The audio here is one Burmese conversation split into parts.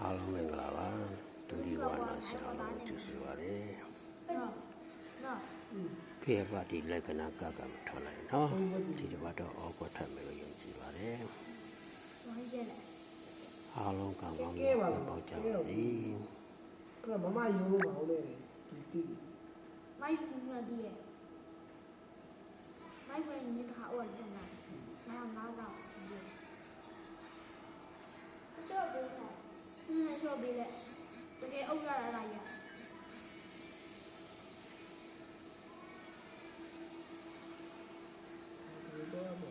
အားလုံးမင်္ဂလာပါဒုတိယဝါနာရှာလို့ကြိုဆိုပါရစေနော်နော်ဖေးပါတီလက္ခဏာကကမထွက်နိုင်နော်ဒီတစ်ပတ်တော့အောက်ကွက်ထပ်မယ်လို့ယုံကြည်ပါတယ်ဝိုင်းကျက်တယ်အားလုံးကောင်းကောင်းပဲပေါက်ကြပါစေကမမယုံလို့မအောင်လေဒီတီမိုက်ဘူးနော်ဒီရဲ့မိုက်ဝင်နေခါအော်ကျန်တာနားနားတော့ ဟင်းကျော်ပေးတယ်တကယ်အုပ်ရတာလားရ တော့ပါ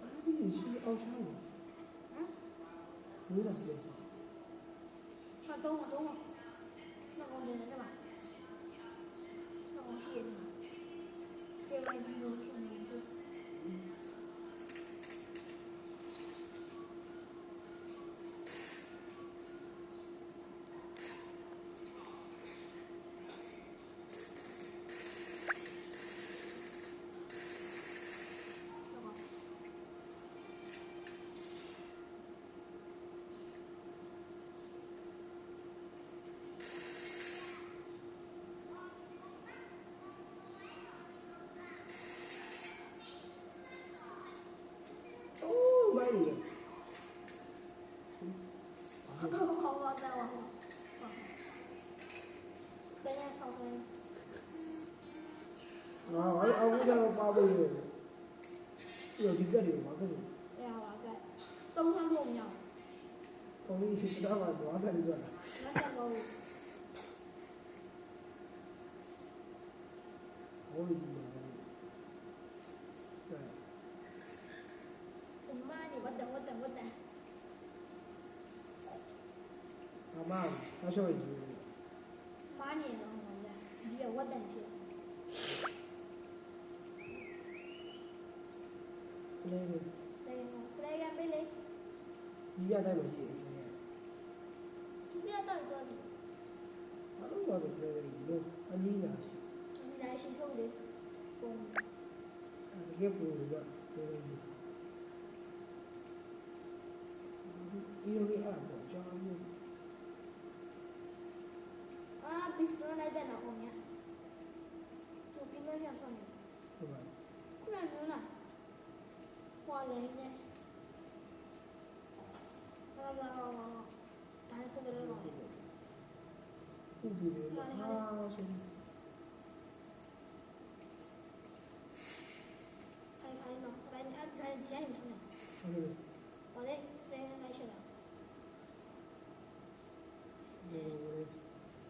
ဘာဒီရှိအောင်ချောင်း ဟမ် ဘူးလားလေ ဟာတော့တော့တော့ကောင်နေတယ်ကပါတော့ရှိရတယ် 好好再玩，赶。啊，俺俺屋家都八百了，有几百的吗？这个。哎呀，我该冬天多冷。冬天冷啊，多冷一个。冷死我了。 မမဘာလျှောက်ရည်ကြီးလဲမားနေတော့ဟောဗျာဒီကဝတ်တန်ဖြစ်ဖလဲလေးတယ်ဖလဲကပေးလေဒီပြတိုက်လို့ရှိတယ်ဖလဲဒီပြတိုက်တော့ဒီဘာလို့ဘာလို့ဖလဲလေးလို့အနီးလားရှိအနီးလားရှိထုံးလေပုံအဲ့ဒီပုံကဖလဲလေးဒီလိုရအောင်ကြောင်း please don't like that နော်ဗျာသူကိမရဆောင်နေဟုတ်ပါခုနမျိုးလားဟောလည်းနဲ့ဟာဟာဟာတိုင်းစတဲ့တော့ဟုတ်ပြီလေဟာဆို